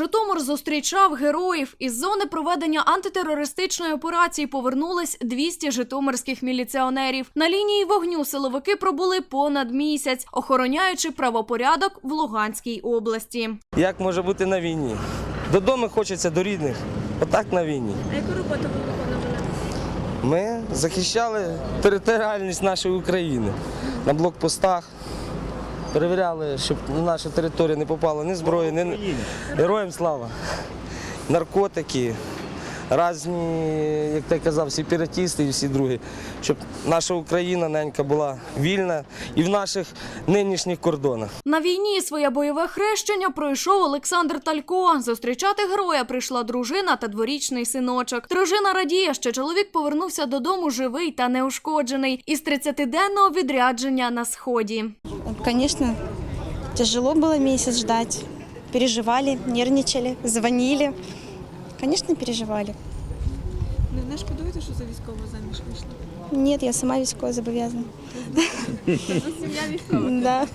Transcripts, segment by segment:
Житомир зустрічав героїв. Із зони проведення антитерористичної операції повернулись 200 житомирських міліціонерів. На лінії вогню силовики пробули понад місяць, охороняючи правопорядок в Луганській області. Як може бути на війні? Додому хочеться до рідних. Отак на війні. А яку роботу ви виконували? Ми захищали територіальність нашої України на блокпостах. Перевіряли, щоб на нашу територію не попало ні зброї, ні героям слава. Наркотики, різні, як ти казав, сепаратисти і всі другі, щоб наша Україна ненька була вільна і в наших нинішніх кордонах. На війні своє бойове хрещення пройшов Олександр Талько. Зустрічати героя прийшла дружина та дворічний синочок. Дружина радіє, що чоловік повернувся додому живий та неушкоджений із 30-денного відрядження на сході. Конечно, тяжело было месяц ждать. Переживали, нервничали, звонили. Конечно, переживали. Не, не шкодуєте, що за військову заміж вийшла? Нет, я сама військово зобов'язана. Сім'я військова. Да.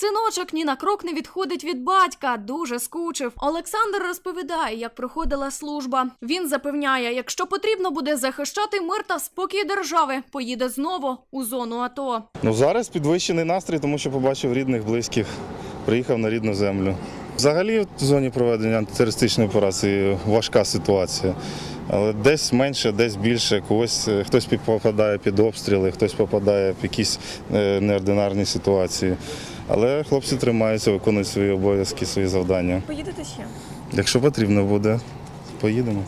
Синочок ні на крок не відходить від батька, дуже скучив. Олександр розповідає, як проходила служба. Він запевняє, якщо потрібно буде захищати мир та спокій держави, поїде знову у зону АТО. Ну зараз підвищений настрій, тому що побачив рідних, близьких, приїхав на рідну землю. Взагалі в зоні проведення антитерористичної операції важка ситуація. Але десь менше, десь більше, когось е, хтось попадає під обстріли, хтось попадає в якісь е, неординарні ситуації. Але хлопці тримаються, виконують свої обов'язки, свої завдання. Поїдете ще? Якщо потрібно буде, поїдемо.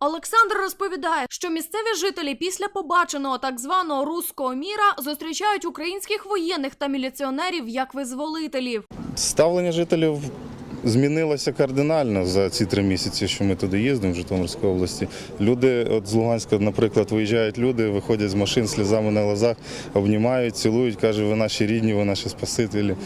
Олександр розповідає, що місцеві жителі після побаченого так званого руського міра зустрічають українських воєнних та міліціонерів як визволителів. Ставлення жителів змінилося кардинально за ці три місяці, що ми туди їздимо в Житомирській області. Люди, от з Луганська, наприклад, виїжджають люди, виходять з машин сльозами на глазах, обнімають, цілують, кажуть, ви наші рідні, ви наші спасителі.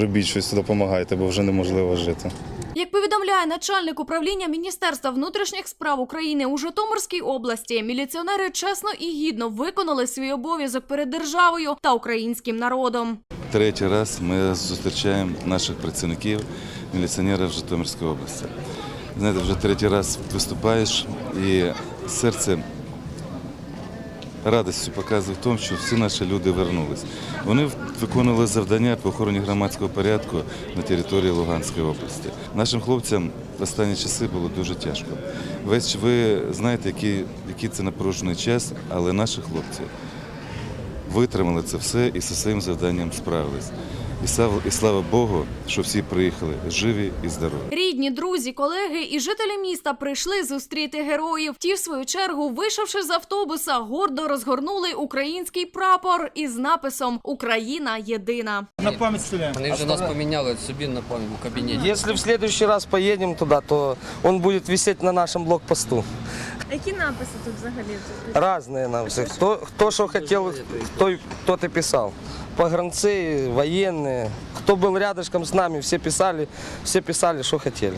Робіть щось, допомагайте, бо вже неможливо жити. Як повідомляє начальник управління Міністерства внутрішніх справ України у Житомирській області, міліціонери чесно і гідно виконали свій обов'язок перед державою та українським народом. Третій раз ми зустрічаємо наших працівників, міліціонерів в Житомирській області. Знаєте, вже третій раз виступаєш і серце радістю показує в тому, що всі наші люди вернулись. Вони виконували завдання по охороні громадського порядку на території Луганської області. Нашим хлопцям в останні часи було дуже тяжко. Весь ви знаєте, який, який це напружений час, але наші хлопці витримали це все і зі своїм завданням справились. І слава, і слава Богу, що всі приїхали живі і здорові. Рідні, друзі, колеги і жителі міста прийшли зустріти героїв. Ті, в свою чергу, вийшовши з автобуса, гордо розгорнули український прапор із написом Україна єдина. На пам'ять стріляємо. Вони вже нас поміняли собі на пам'ять у кабінеті. Если в следующий раз поедем туда, то он будет висеть на нашем блокпосту. Які написи тут взагалі? Разные нам все. Кто, кто что хотел, кто, тот и писал Погранцы, военные. Кто был рядышком с нами, все писали, все писали, что хотели.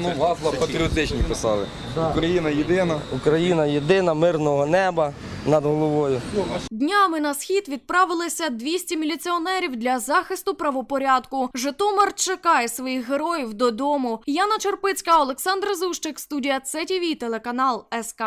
Ну, гафла патріотичні писали. Україна єдина. Україна єдина, мирного неба над головою. Днями на схід відправилися 200 міліціонерів для захисту правопорядку. Житомир чекає своїх героїв додому. Яна Черпицька, Олександр Зущик, студія ЦТВ, телеканал СК.